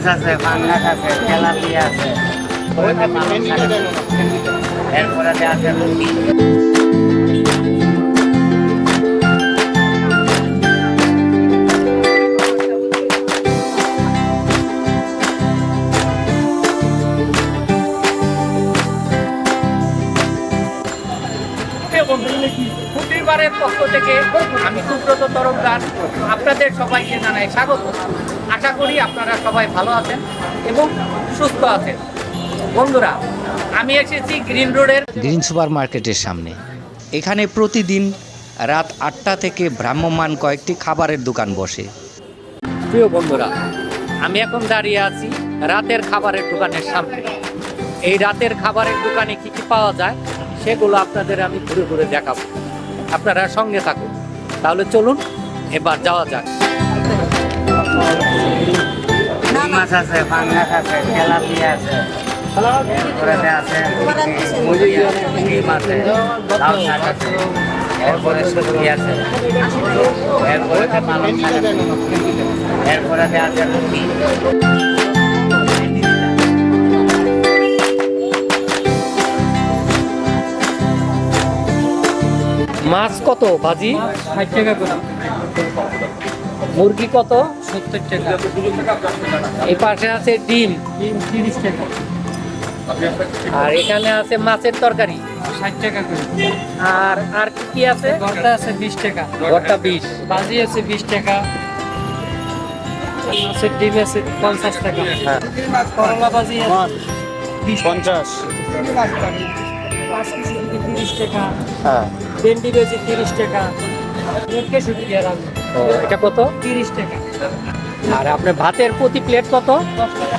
মাছ আছে পাঙ্গাস আছে তেলাপিয়া আছে এরপরে আছে রুটি। প্রতিবারের পক্ষ থেকে আমি সুব্রত তরফদার। আপনাদের সবাইকে জানাই স্বাগত। আশা করি আপনারা সবাই ভালো আছেন এবং সুস্থ আছেন। বন্ধুরা আমি এসেছি গ্রিন রোডের গ্রিন সুপার মার্কেটের সামনে। এখানে প্রতিদিন রাত আটটা থেকে ভ্রাম্যমান কয়েকটি খাবারের দোকান বসে। প্রিয় বন্ধুরা আমি এখন দাঁড়িয়ে আছি রাতের খাবারের দোকানের সামনে। এই রাতের খাবারের দোকানে কি কি পাওয়া যায় সেগুলো আপনাদের আমি ঘুরে ঘুরে দেখাবো। আপনারা সঙ্গে থাকুন। তাহলে চলুন, এবার যাওয়া যাক। মাছ আছে আছে আছে এরপরে আছে আছে এরপরে আছে এরপরে আছে এরপরে আছে মাছ কত ভাজি? ষাট টাকা করে। মুরগি কত? সত্তর টাকা। এই পাশে আছে ডিম। তিন তিরিশ টাকা। আর এখানে আছে মাছের তরকারি। ষাট টাকা করে। আর আর কি কি আছে? গড়টা আছে বিশ টাকা। ঘরটা বিশ। বাজি আছে বিশ টাকা। মাছের ডিম আছে পঞ্চাশ টাকা। হ্যাঁ। করলা বাজি আছে বিশ পঞ্চাশ তিরিশ টাকা হ্যাঁ। ভেন্ডি বেশি তিরিশ টাকা। ও, এটা কত? তিরিশ টাকা। আর আপনার ভাতের প্রতি প্লেট কত? দশ টাকা।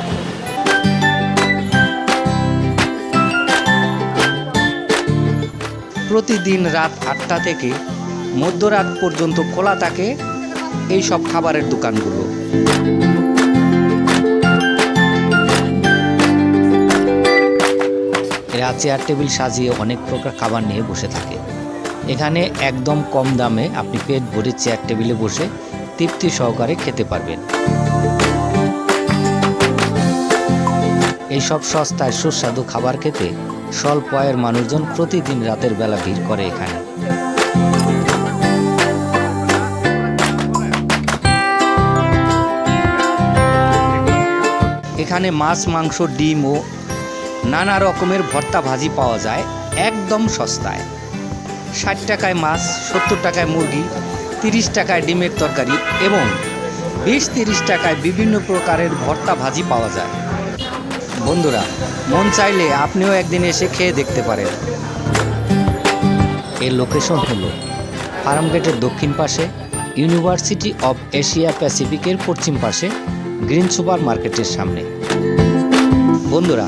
প্রতিদিন রাত আটটা থেকে মধ্যরাত পর্যন্ত খোলা থাকে এই সব খাবারের দোকানগুলো। এরা চেয়ার টেবিল সাজিয়ে অনেক প্রকার খাবার নিয়ে বসে থাকে। এখানে একদম কম দামে আপনি পেট ভরে চেয়ার টেবিলে বসে তৃপ্তি সহকারে খেতে পারবেন। এই সব সস্তায় সুস্বাদু খাবার খেতে স্বল্প আয়ের মানুষজন প্রতিদিন রাতের বেলা ভিড় করে এখানে। এখানে মাছ, মাংস, ডিম ও নানা রকমের ভর্তা ভাজি পাওয়া যায়, একদম সস্তায়। ষাট টাকায় মাছ, সত্তর টাকায় মুরগি, তিরিশ টাকায় ডিমের তরকারি এবং বিশ তিরিশ টাকায় বিভিন্ন প্রকারের ভর্তা ভাজি পাওয়া যায়। বন্ধুরা, মন চাইলে আপনিও একদিন এসে খেয়ে দেখতে পারেন। এর লোকেশন হলো ফার্মগেটের দক্ষিণ পাশে ইউনিভার্সিটি অফ এশিয়া প্যাসিফিকের পশ্চিম পাশে, গ্রিন সুপার মার্কেটের সামনে। বন্ধুরা